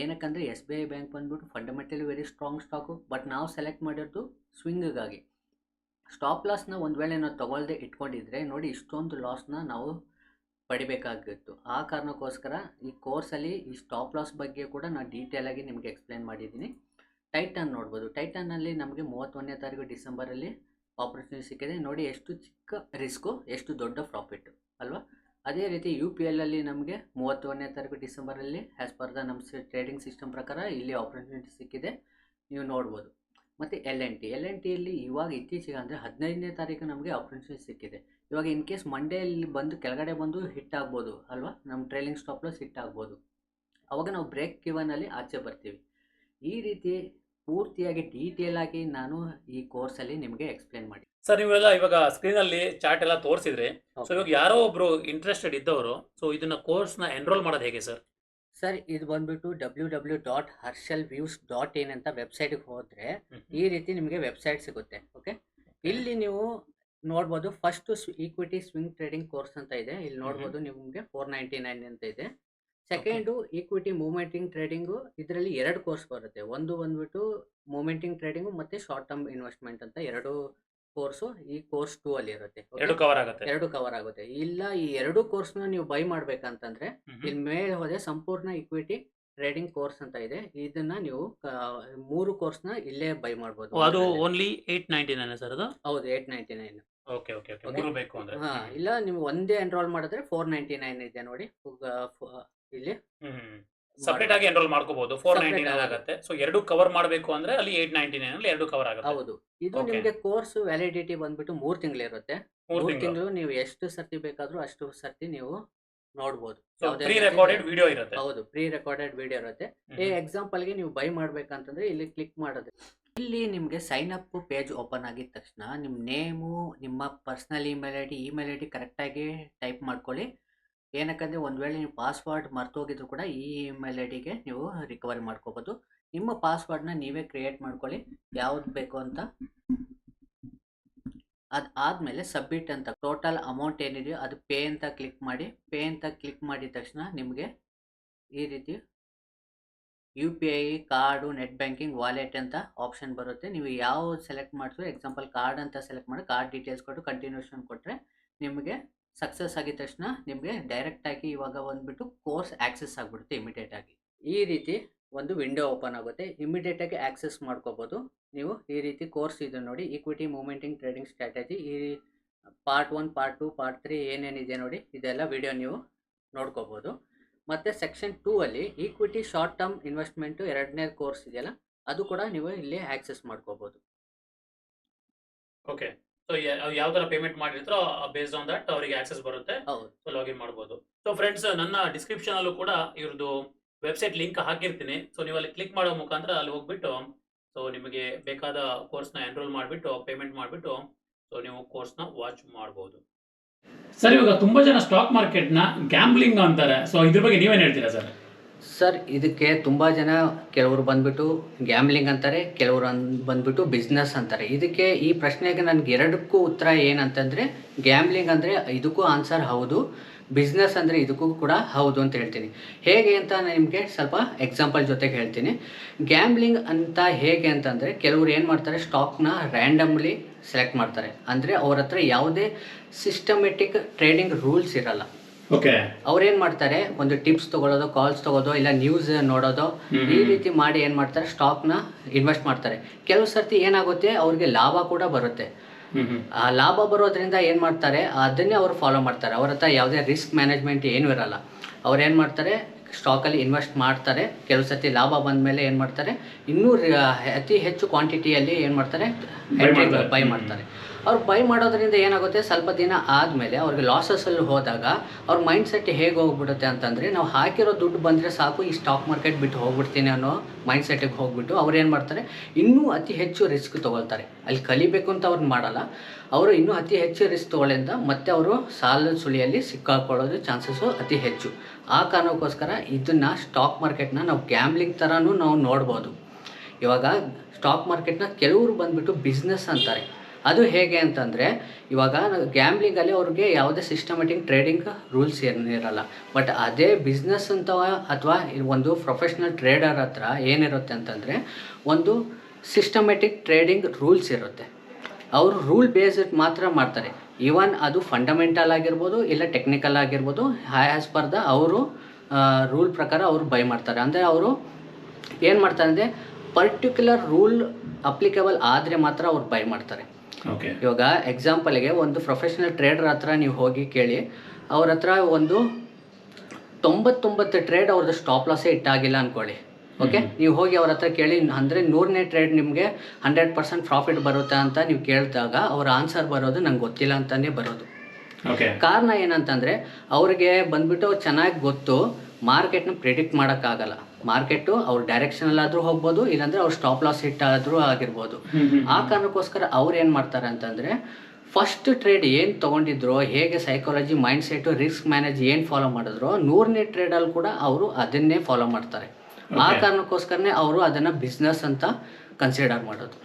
ಏನಕ್ಕಂದರೆ ಎಸ್ ಬಿ ಐ ಬ್ಯಾಂಕ್ ಬಂದ್ಬಿಟ್ಟು fundamentally very strong stock but ನಾವು ಸೆಲೆಕ್ಟ್ ಮಾಡಿರೋದು ಸ್ವಿಂಗಿಗಾಗಿ ಸ್ಟಾಪ್ ಲಾಸ್ನ ಒಂದು ವೇಳೆ ನಾವು ತಗೊಳ್ಳದೆ ಇಟ್ಕೊಂಡಿದ್ರೆ ನೋಡಿ ಇಷ್ಟೊಂದು ಲಾಸ್ನ ನಾವು ಪಡಿಬೇಕಾಗಿತ್ತು. ಆ ಕಾರಣಕ್ಕೋಸ್ಕರ ಈ ಕೋರ್ಸಲ್ಲಿ ಈ ಸ್ಟಾಪ್ ಲಾಸ್ ಬಗ್ಗೆ ಕೂಡ ನಾನು ಡೀಟೇಲಾಗಿ ನಿಮಗೆ ಎಕ್ಸ್ಪ್ಲೇನ್ ಮಾಡಿದ್ದೀನಿ. ಟೈಟನ್ ನೋಡ್ಬೋದು. ಟೈಟನ್ನಲ್ಲಿ ನಮಗೆ ಮೂವತ್ತೊಂದನೇ ತಾರೀಕು ಡಿಸೆಂಬರಲ್ಲಿ ಆಪರ್ಚುನಿಟಿ ಸಿಕ್ಕಿದೆ. ನೋಡಿ ಎಷ್ಟು ಚಿಕ್ಕ ರಿಸ್ಕು ಎಷ್ಟು ದೊಡ್ಡ ಪ್ರಾಫಿಟ್ ಅಲ್ವಾ? ಅದೇ ರೀತಿ ಯು ಪಿ ಎಲ್ಲಲ್ಲಿ ನಮಗೆ ಮೂವತ್ತೊಂದನೇ ತಾರೀಕು ಡಿಸೆಂಬರಲ್ಲಿ ಆ್ಯಸ್ ಪರ್ ದ ನಮ್ಮ ಟ್ರೇಡಿಂಗ್ ಸಿಸ್ಟಮ್ ಪ್ರಕಾರ ಇಲ್ಲಿ ಆಪರ್ಚುನಿಟಿ ಸಿಕ್ಕಿದೆ. ನೀವು ನೋಡ್ಬೋದು. ಮತ್ತು L N T L N ಟಿಯಲ್ಲಿ ಇವಾಗ ಇತ್ತೀಚೆಗೆ ಅಂದರೆ ಹದಿನೈದನೇ ತಾರೀಕು ನಮಗೆ ಆಪರ್ಚುನಿಟಿ ಸಿಕ್ಕಿದೆ. ಇವಾಗ ಇನ್ ಕೇಸ್ ಮಂಡೇಲಿ ಬಂದು ಕೆಳಗಡೆ ಬಂದು ಹಿಟ್ ಆಗ್ಬೋದು ಅಲ್ವಾ? ನಮ್ಮ ಟ್ರೈಲಿಂಗ್ ಸ್ಟಾಪ್ ಲಾಸ್ ಹಿಟ್ ಆಗ್ಬೋದು. ಅವಾಗ ನಾವು ಬ್ರೇಕ್ ಕಿವನಲ್ಲಿ ಆಚೆ ಬರ್ತೀವಿ. ಈ ರೀತಿ ಪೂರ್ತಿಯಾಗಿ ಡೀಟೇಲ್ ಆಗಿ ನಾನು ಈ ಕೋರ್ಸಲ್ಲಿ ನಿಮಗೆ ಎಕ್ಸ್ಪ್ಲೇನ್ ಮಾಡಿ. ಸರ್ ನೀವೆಲ್ಲ ಇವಾಗ ಸ್ಕ್ರೀನ್ ಅಲ್ಲಿ ಚಾರ್ಟ್ ಎಲ್ಲ ತೋರಿಸಿದ್ರೆ ಸೊ ಇವಾಗ ಯಾರೋ ಒಬ್ರು ಇಂಟ್ರೆಸ್ಟೆಡ್ ಇದ್ದವರು ಸೊ ಇದನ್ನ ಕೋರ್ಸ್ನ ಎನ್ರೋಲ್ ಮಾಡೋದು ಹೇಗೆ ಸರ್ ಸರ್ ಇದು ಬಂದ್ಬಿಟ್ಟು W W dot Harshal views dot in ಅಂತ ವೆಬ್ಸೈಟ್ಗೆ ಹೋದರೆ ಈ ರೀತಿ ನಿಮಗೆ ವೆಬ್ಸೈಟ್ ಸಿಗುತ್ತೆ ಓಕೆ? ಇಲ್ಲಿ ನೀವು ನೋಡ್ಬೋದು first equity swing trading course ಅಂತ ಇದೆ. ಇಲ್ಲಿ ನೋಡ್ಬೋದು ನಿಮಗೆ ಫೋರ್ ನೈಂಟಿ ನೈನ್ ಅಂತ ಇದೆ. ಸೆಕೆಂಡು ಈಕ್ವಿಟಿ ಮೂಮೆಂಟಿಂಗ್ ಟ್ರೇಡಿಂಗು ಇದರಲ್ಲಿ ಎರಡು ಕೋರ್ಸ್ ಬರುತ್ತೆ. ಒಂದು ಬಂದ್ಬಿಟ್ಟು ಮೂಮೆಂಟಿಂಗ್ ಟ್ರೇಡಿಂಗು ಮತ್ತೆ ಶಾರ್ಟ್ ಟರ್ಮ್ ಇನ್ವೆಸ್ಟ್ಮೆಂಟ್ ಅಂತ ಎರಡು ಕೋರ್ಸು ಈ ಕೋರ್ಸ್ ಟೂ ಅಲ್ಲಿ ಇರುತ್ತೆ ಎರಡು ಕವರ್ ಆಗುತ್ತೆ. ಎರಡು ಕವರ್ ಆಗುತ್ತೆ. ಇಲ್ಲ ಈ ಎರಡು ಕೋರ್ಸ್ನ ನೀವು ಬೈ ಮಾಡ್ಬೇಕಂತಂದ್ರೆ ಇಲ್ಲಿ ಮೇಲೆ ಹೋದ್ರೆ ಸಂಪೂರ್ಣ ಇಕ್ವಿಟಿ ಟ್ರೇಡಿಂಗ್ ಕೋರ್ಸ್ ಅಂತ ಇದೆ. ಇದನ್ನ ನೀವು ಮೂರು ಕೋರ್ಸ್ನ ಇಲ್ಲೇ ಬೈ ಮಾಡಬಹುದು ಅದು only eight ninety nine sir ಅದು? ಹೌದು eight ninety nine okay okay ಮೂರು ಬೇಕು ಅಂದ್ರೆ. ಹಾ ಇಲ್ಲ ನೀವು ಒಂದೇ ಎನ್ರೋಲ್ ಮಾಡಿದ್ರೆ ಫೋರ್ ನೈಂಟಿ ನೈನ್ ಇದೆ ನೋಡಿ. ಇಲ್ಲಿ. ಸಪ್ರೇಟ್ ಆಗಿ ಎನ್ರೋಲ್ ಮಾಡ್ಕೋಬಹುದು ಫೋರ್ ನೈನ್ಟಿ ನೈಂಟಿ ನೈನ್ ಆಗುತ್ತೆ. ಸೊ ಎರಡು ಕವರ್ ಮಾಡಬೇಕು ಅಂದ್ರೆ ಅಲ್ಲಿ ಏಟ್ ನೈಂಟಿ ನೈನ್ ಅಲ್ಲಿ ಎರಡು ಕವರ್ ಆಗುತ್ತೆ. ಹೌದು. ಇದು. ನಿಮಗೆ ಕೋರ್ಸ್ ವ್ಯಾಲಿಡಿಟಿ ಬಂದ್ಬಿಟ್ಟು ಮೂರ್ ತಿಂಗಳಿರುತ್ತೆ ಮೂರು ಮೂರ್ ತಿಂಗಳು. ತಿಂಗಳು ನೀವು ಎಷ್ಟು ಸರ್ತಿ ಬೇಕಾದ್ರೂ ಅಷ್ಟು ಸರ್ತಿ ನೀವು ನೋಡ್ಬೋದು. ಸೊ ಪ್ರೀ ರೆಕಾರ್ಡೆಡ್ ವಿಡಿಯೋ ಇರುತ್ತೆ. ಹೌದು. ಪ್ರೀ ರೆಕಾರ್ಡೆಡ್ ವಿಡಿಯೋ ಇರುತ್ತೆ ಈ ಎಕ್ಸಾಂಪಲ್ಗೆ ನೀವು ಬೈ ಮಾಡ್ಬೇಕಂತಂದ್ರೆ ಇಲ್ಲಿ ಕ್ಲಿಕ್ ಮಾಡೋದು. ಇಲ್ಲಿ ನಿಮಗೆ ಸೈನ್ ಅಪ್ ಪೇಜ್ ಓಪನ್ ಆಗಿದ ತಕ್ಷಣ ನಿಮ್ಮ ನೇಮು ನಿಮ್ಮ personal email I D email I D ಕರೆಕ್ಟಾಗಿ ಟೈಪ್ ಮಾಡ್ಕೊಳ್ಳಿ. ಏನಕ್ಕಂದರೆ ಒಂದು ವೇಳೆ ನೀವು ಪಾಸ್ವರ್ಡ್ ಮರ್ತೋಗಿದ್ರು ಕೂಡ ಈ ಇಮೇಲ್ ಐ ಡಿಗೆ ನೀವು ರಿಕವರಿ ಮಾಡ್ಕೋಬೋದು. ನಿಮ್ಮ ಪಾಸ್ವರ್ಡ್ನ ನೀವೇ ಕ್ರಿಯೇಟ್ ಮಾಡ್ಕೊಳ್ಳಿ. ಯಾವ್ದು ಬೇಕು ಅಂತ. ಅದು ಆದಮೇಲೆ ಸಬ್ಮಿಟ್ ಅಂತ ಟೋಟಲ್ ಅಮೌಂಟ್ ಏನಿದೆಯೋ ಅದು ಪೇ ಅಂತ ಕ್ಲಿಕ್ ಮಾಡಿ ಪೇ ಅಂತ ಕ್ಲಿಕ್ ಮಾಡಿದ ತಕ್ಷಣ ನಿಮಗೆ ಈ ರೀತಿ U P I card net banking wallet ಅಂತ ಆಪ್ಷನ್ ಬರುತ್ತೆ. ನೀವು ಯಾವ ಸೆಲೆಕ್ಟ್ ಮಾಡ್ತೀರೋ ಎಕ್ಸಾಂಪಲ್ ಕಾರ್ಡ್ ಅಂತ ಸೆಲೆಕ್ಟ್ ಮಾಡಿ ಕಾರ್ಡ್ ಡೀಟೇಲ್ಸ್ ಕೊಟ್ಟು ಕಂಟಿನ್ಯೂಷನ್ ಕೊಟ್ಟರೆ ನಿಮಗೆ ಸಕ್ಸಸ್ ಆಗಿದ ತಕ್ಷಣ ನಿಮಗೆ ಡೈರೆಕ್ಟಾಗಿ ಇವಾಗ ಬಂದುಬಿಟ್ಟು ಕೋರ್ಸ್ ಆ್ಯಕ್ಸೆಸ್ ಆಗಿಬಿಡುತ್ತೆ ಇಮಿಡಿಯೇಟ್ ಆಗಿ. ಈ ರೀತಿ ಒಂದು ವಿಂಡೋ ಓಪನ್ ಆಗುತ್ತೆ. ಇಮಿಡಿಯೇಟಾಗಿ ಆ್ಯಕ್ಸೆಸ್ ಮಾಡ್ಕೋಬೋದು. ನೀವು ಈ ರೀತಿ ಕೋರ್ಸ್ ಇದೆ ನೋಡಿ ಈಕ್ವಿಟಿ ಮೂಮೆಂಟಿಂಗ್ ಟ್ರೇಡಿಂಗ್ ಸ್ಟ್ರಾಟಜಿ ಈ part one part two part three ಏನೇನಿದೆ ನೋಡಿ, ಇದೆಲ್ಲ ವಿಡಿಯೋ ನೀವು ನೋಡ್ಕೋಬೋದು. ಮತ್ತು ಸೆಕ್ಷನ್ ಟೂ ಅಲ್ಲಿ ಈಕ್ವಿಟಿ ಶಾರ್ಟ್ ಟರ್ಮ್ ಇನ್ವೆಸ್ಟ್ಮೆಂಟು ಎರಡನೇ ಕೋರ್ಸ್ ಇದೆಯಲ್ಲ, ಅದು ಕೂಡ ನೀವು ಇಲ್ಲಿ ಆ್ಯಕ್ಸೆಸ್ ಮಾಡ್ಕೋಬೋದು. ಓಕೆ ಸೊ ಯಾವ ತರ ಪೇಮೆಂಟ್ ಮಾಡಿರ್ತಾರೋ ಬೇಸ್ಡ್ ಆನ್ ದಟ್ ಅವರಿಗೆ ಆಕ್ಸೆಸ್ ಬರುತ್ತೆ. ಸೊ ಲಾಗಿನ್ ಮಾಡ್ಬೋದು. ಸೊ ಫ್ರೆಂಡ್ಸ್ ನನ್ನ ಡಿಸ್ಕ್ರಿಪ್ಷನ್ ಅಲ್ಲೂ ಕೂಡ ಇವ್ರದ್ದು ವೆಬ್ಸೈಟ್ ಲಿಂಕ್ ಹಾಕಿರ್ತೀನಿ. ಸೊ ನೀವು ಅಲ್ಲಿ ಕ್ಲಿಕ್ ಮಾಡೋ ಮುಖಾಂತರ ಅಲ್ಲಿ ಹೋಗ್ಬಿಟ್ಟು ಸೊ ನಿಮಗೆ ಬೇಕಾದ ಕೋರ್ಸ್ನ ಎನ್ರೋಲ್ ಮಾಡಿಬಿಟ್ಟು ಪೇಮೆಂಟ್ ಮಾಡಿಬಿಟ್ಟು ಸೊ ನೀವು ಕೋರ್ಸ್ನ ವಾಚ್ ಮಾಡ್ಬೋದು. ಸರ್ ಇವಾಗ ತುಂಬಾ ಜನ ಸ್ಟಾಕ್ ಮಾರ್ಕೆಟ್ನ ಗ್ಯಾಂಬ್ಲಿಂಗ್ ಅಂತಾರೆ. ಸೊ ಇದ್ರ ಬಗ್ಗೆ ನೀವೇನು ಹೇಳ್ತೀರಾ ಸರ್ ಸರ್, ಇದಕ್ಕೆ ತುಂಬ ಜನ ಕೆಲವರು ಬಂದ್ಬಿಟ್ಟು ಗ್ಯಾಮ್ಲಿಂಗ್ ಅಂತಾರೆ, ಕೆಲವರು ಅನ್, ಬಂದ್ಬಿಟ್ಟು ಬಿಸ್ನೆಸ್ ಅಂತಾರೆ. ಇದಕ್ಕೆ ಈ ಪ್ರಶ್ನೆಗೆ ನನಗೆ ಎರಡಕ್ಕೂ ಉತ್ತರ ಏನಂತಂದರೆ ಗ್ಯಾಮ್ಲಿಂಗ್ ಅಂದರೆ ಇದಕ್ಕೂ ಆನ್ಸರ್ ಹೌದು ಬಿಸ್ನೆಸ್ ಅಂದರೆ ಇದಕ್ಕೂ ಕೂಡ ಹೌದು ಅಂತ ಹೇಳ್ತೀನಿ. ಹೇಗೆ ಅಂತ ನಿಮಗೆ ಸ್ವಲ್ಪ ಎಕ್ಸಾಂಪಲ್ ಜೊತೆಗೆ ಹೇಳ್ತೀನಿ. ಗ್ಯಾಮ್ಲಿಂಗ್ ಅಂತ ಹೇಗೆ ಅಂತಂದರೆ, ಕೆಲವರು ಏನು ಮಾಡ್ತಾರೆ ಸ್ಟಾಕ್ನ ರ್ಯಾಂಡಮ್ಲಿ ಸೆಲೆಕ್ಟ್ ಮಾಡ್ತಾರೆ. ಅಂದರೆ ಅವ್ರ ಹತ್ರ ಯಾವುದೇ ಸಿಸ್ಟಮೆಟಿಕ್ ಟ್ರೇಡಿಂಗ್ ರೂಲ್ಸ್ ಇರಲ್ಲ. ಓಕೆ ಅವ್ರೇನ್ ಮಾಡ್ತಾರೆ? ಒಂದು ಟಿಪ್ಸ್ ತಗೊಳೋದು ಕಾಲ್ಸ್ ತಗೋದು ಇಲ್ಲ ನ್ಯೂಸ್ ನೋಡೋದು ಈ ರೀತಿ ಮಾಡಿ ಏನ್ ಮಾಡ್ತಾರೆ? ಸ್ಟಾಕ್ನ ಇನ್ವೆಸ್ಟ್ ಮಾಡ್ತಾರೆ. ಕೆಲವು ಸರ್ತಿ ಏನಾಗುತ್ತೆ? ಅವ್ರಿಗೆ ಲಾಭ ಕೂಡ ಬರುತ್ತೆ. ಆ ಲಾಭ ಬರೋದ್ರಿಂದ ಏನ್ ಮಾಡ್ತಾರೆ? ಅದನ್ನೇ ಅವ್ರು ಫಾಲೋ ಮಾಡ್ತಾರೆ. ಅವ್ರ ಹತ್ರ ಯಾವುದೇ ರಿಸ್ಕ್ ಮ್ಯಾನೇಜ್ಮೆಂಟ್ ಏನು ಇರಲ್ಲ. ಅವ್ರು ಏನು ಮಾಡ್ತಾರೆ? ಸ್ಟಾಕಲ್ಲಿ ಇನ್ವೆಸ್ಟ್ ಮಾಡ್ತಾರೆ. ಕೆಲವು ಸರ್ತಿ ಲಾಭ ಬಂದ ಮೇಲೆ ಏನು ಮಾಡ್ತಾರೆ? ಇನ್ನೂ ಅತಿ ಹೆಚ್ಚು ಕ್ವಾಂಟಿಟಿಯಲ್ಲಿ ಏನು ಮಾಡ್ತಾರೆ. ಬೈ ಮಾಡ್ತಾರೆ. ಅವ್ರು ಬೈ ಮಾಡೋದ್ರಿಂದ ಏನಾಗುತ್ತೆ? ಸ್ವಲ್ಪ ದಿನ ಆದಮೇಲೆ ಅವ್ರಿಗೆ ಲಾಸಸಲ್ಲಿ ಹೋದಾಗ ಅವ್ರ ಮೈಂಡ್ ಸೆಟ್ ಹೇಗೆ ಹೋಗ್ಬಿಡುತ್ತೆ ಅಂತಂದರೆ, ನಾವು ಹಾಕಿರೋ ದುಡ್ಡು ಬಂದರೆ ಸಾಕು, ಈ ಸ್ಟಾಕ್ ಮಾರ್ಕೆಟ್ ಬಿಟ್ಟು ಹೋಗ್ಬಿಡ್ತೀನಿ ಅನ್ನೋ ಮೈಂಡ್ ಸೆಟ್ಟಿಗೆ ಹೋಗ್ಬಿಟ್ಟು ಅವ್ರು ಏನು ಮಾಡ್ತಾರೆ? ಇನ್ನೂ ಅತಿ ಹೆಚ್ಚು ರಿಸ್ಕ್ ತೊಗೊಳ್ತಾರೆ. ಅಲ್ಲಿ ಕಲಿಬೇಕು ಅಂತ ಅವ್ರನ್ನ ಮಾಡಲ್ಲ. ಅವರು ಇನ್ನೂ ಅತಿ ಹೆಚ್ಚು ರಿಸ್ಕ್ ತೊಗೊಳ್ಳಿಂದ ಮತ್ತೆ ಅವರು ಸಾಲದ ಸುಳಿಯಲ್ಲಿ ಸಿಕ್ಕಾಕೊಳ್ಳೋದು ಚಾನ್ಸಸ್ಸು ಅತಿ ಹೆಚ್ಚು. ಆ ಕಾರಣಕ್ಕೋಸ್ಕರ ಇದನ್ನು ಸ್ಟಾಕ್ ಮಾರ್ಕೆಟ್ನ ನಾವು ಗ್ಯಾಮ್ಲಿಂಗ್ ಥರನೂ ನಾವು ನೋಡ್ಬೋದು. ಇವಾಗ ಸ್ಟಾಕ್ ಮಾರ್ಕೆಟ್ನ ಕೆಲವರು ಬಂದುಬಿಟ್ಟು ಬಿಸ್ನೆಸ್ ಅಂತಾರೆ. ಅದು ಹೇಗೆ ಅಂತಂದರೆ, ಇವಾಗ ಗ್ಯಾಮ್ಲಿಂಗಲ್ಲಿ ಅವ್ರಿಗೆ ಯಾವುದೇ ಸಿಸ್ಟಮೆಟಿಕ್ ಟ್ರೇಡಿಂಗ್ ರೂಲ್ಸ್ ಏನಿರಲ್ಲ ಬಟ್ ಅದೇ ಬಿಸ್ನೆಸ್ ಅಂತ ಅಥವಾ ಒಂದು ಪ್ರೊಫೆಷ್ನಲ್ ಟ್ರೇಡರ್ ಹತ್ರ ಏನಿರುತ್ತೆ ಅಂತಂದರೆ, ಒಂದು ಸಿಸ್ಟಮೆಟಿಕ್ ಟ್ರೇಡಿಂಗ್ ರೂಲ್ಸ್ ಇರುತ್ತೆ. ಅವರು ರೂಲ್ ಬೇಸ್ಡ್ ಮಾತ್ರ ಮಾಡ್ತಾರೆ. ಈವನ್ ಅದು ಫಂಡಮೆಂಟಲ್ ಆಗಿರ್ಬೋದು, ಇಲ್ಲ ಟೆಕ್ನಿಕಲ್ ಆಗಿರ್ಬೋದು ಆ್ಯಸ್ ಪರ್ ದ ಅವರು ರೂಲ್ ಪ್ರಕಾರ ಅವರು ಬೈ ಮಾಡ್ತಾರೆ. ಅಂದರೆ ಅವರು ಏನು ಮಾಡ್ತಾರೆ ಅಂದರೆ ಪರ್ಟಿಕ್ಯುಲರ್ ರೂಲ್ ಅಪ್ಲಿಕೇಬಲ್ ಆದರೆ ಮಾತ್ರ ಅವ್ರು ಬೈ ಮಾಡ್ತಾರೆ. ಇವಾಗ ಎಕ್ಸಾಂಪಲ್ಗೆ ಒಂದು ಪ್ರೊಫೆಷನಲ್ ಟ್ರೇಡರ್ ಹತ್ರ ನೀವು ಹೋಗಿ ಕೇಳಿ ಅವ್ರ ಹತ್ರ ಒಂದು ತೊಂಬತ್ತೊಂಬತ್ತು ಟ್ರೇಡ್ ಅವ್ರದ್ದು ಸ್ಟಾಪ್ ಲಾಸೇ ಇಟ್ಟಾಗಿಲ್ಲ ಅಂದ್ಕೊಳ್ಳಿ ಓಕೆ ನೀವು ಹೋಗಿ ಅವ್ರ ಹತ್ರ ಕೇಳಿ ಅಂದರೆ ನೂರನೇ ಟ್ರೇಡ್ ನಿಮಗೆ ಹಂಡ್ರೆಡ್ ಪರ್ಸೆಂಟ್ ಪ್ರಾಫಿಟ್ ಬರುತ್ತಾ ಅಂತ ನೀವು ಕೇಳಿದಾಗ ಅವ್ರ ಆನ್ಸರ್ ಬರೋದು ನಂಗೆ ಗೊತ್ತಿಲ್ಲ ಅಂತಲೇ ಬರೋದು. ಓಕೆ ಕಾರಣ ಏನಂತಂದರೆ ಅವ್ರಿಗೆ ಬಂದ್ಬಿಟ್ಟು ಚೆನ್ನಾಗಿ ಗೊತ್ತು ಮಾರ್ಕೆಟ್ನ ಪ್ರಿಡಿಕ್ಟ್ ಮಾಡೋಕ್ಕಾಗಲ್ಲ. ಮಾರ್ಕೆಟು ಅವ್ರ ಡೈರೆಕ್ಷನಲ್ಲಾದರೂ ಹೋಗ್ಬೋದು ಇಲ್ಲಾಂದರೆ ಅವ್ರು ಸ್ಟಾಪ್ ಲಾಸ್ ಹಿಟ್ ಆದರೂ ಆಗಿರ್ಬೋದು ಆ ಕಾರಣಕ್ಕೋಸ್ಕರ ಅವ್ರು ಏನು ಮಾಡ್ತಾರೆ ಅಂತಂದರೆ ಫಸ್ಟ್ ಟ್ರೇಡ್ ಏನು ತೊಗೊಂಡಿದ್ರು ಹೇಗೆ psychology mind set risk manage ಏನು ಫಾಲೋ ಮಾಡಿದ್ರು ನೂರನೇ ಟ್ರೇಡಲ್ಲಿ ಕೂಡ ಅವರು ಅದನ್ನೇ ಫಾಲೋ ಮಾಡ್ತಾರೆ. ಆ ಕಾರಣಕ್ಕೋಸ್ಕರನೇ ಅವರು ಅದನ್ನು ಬಿಸ್ನೆಸ್ ಅಂತ ಕನ್ಸಿಡರ್ ಮಾಡೋದು.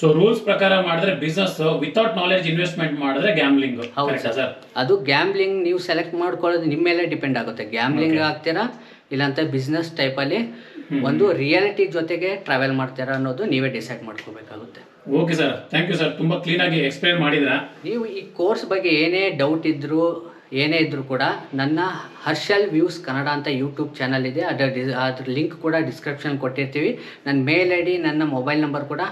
ಸೊ ರೂಲ್ಸ್ ಪ್ರಕಾರ ಮಾಡಿದ್ರೆ ಬಿಸ್ನೆಸ್ ವಿತೌಟ್ ನಾಲೆಜ್ ಇನ್ವೆಸ್ಟ್ಮೆಂಟ್ ಮಾಡಿದ್ರೆ ಗ್ಯಾಮ್ಲಿಂಗ್ ಹೌದು ಸರ್. ಅದು ಗ್ಯಾಮ್ಲಿಂಗ್ ನೀವು ಸೆಲೆಕ್ಟ್ ಮಾಡ್ಕೊಳ್ಳೋದು ನಿಮ್ಮ ಮೇಲೆ ಡಿಪೆಂಡ್ ಆಗುತ್ತೆ. ಗ್ಯಾಮ್ಲಿಂಗ್ ಆಗ್ತೀರಾ? ಇಲ್ಲಾಂತ ಬಿಸ್ನೆಸ್ ಟೈಪಲ್ಲಿ ಒಂದು ರಿಯಾಲಿಟಿ ಜೊತೆಗೆ ಟ್ರಾವೆಲ್ ಮಾಡ್ತೀರಾ ಅನ್ನೋದು ನೀವೇ ಡಿಸೈಡ್ ಮಾಡ್ಕೋಬೇಕಾಗುತ್ತೆ. Okay sir. Thank you sir. ತುಂಬಾ ಕ್ಲೀನ್ ಆಗಿ ಎಕ್ಸ್ಪ್ಲೈನ್ ಮಾಡಿದ್ರ ನೀವು ಈ ಕೋರ್ಸ್ ಬಗ್ಗೆ ಏನೇ ಡೌಟ್ ಇದ್ದರೂ ಏನೇ ಇದ್ದರೂ ಕೂಡ ನನ್ನ ಹರ್ಷಲ್ ವ್ಯೂಸ್ ಕನ್ನಡ ಅಂತ ಯೂಟ್ಯೂಬ್ ಚಾನಲ್ ಇದೆ. ಅದರ ಡಿಸ್ ಅದ್ರ ಲಿಂಕ್ ಕೂಡ ಡಿಸ್ಕ್ರಿಪ್ಷನ್ ಕೊಟ್ಟಿರ್ತೀವಿ. ನನ್ನ ಮೇಲ್ ಐ ಡಿ ನನ್ನ ಮೊಬೈಲ್ ನಂಬರ್ ಕೂಡ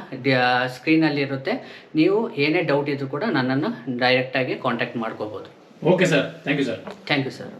ಸ್ಕ್ರೀನಲ್ಲಿರುತ್ತೆ ನೀವು ಏನೇ ಡೌಟ್ ಇದ್ದರೂ ಕೂಡ ನನ್ನನ್ನು ಡೈರೆಕ್ಟಾಗಿ ಕಾಂಟ್ಯಾಕ್ಟ್ ಮಾಡ್ಕೋಬೋದು. Okay sir. Thank you sir. Thank you sir.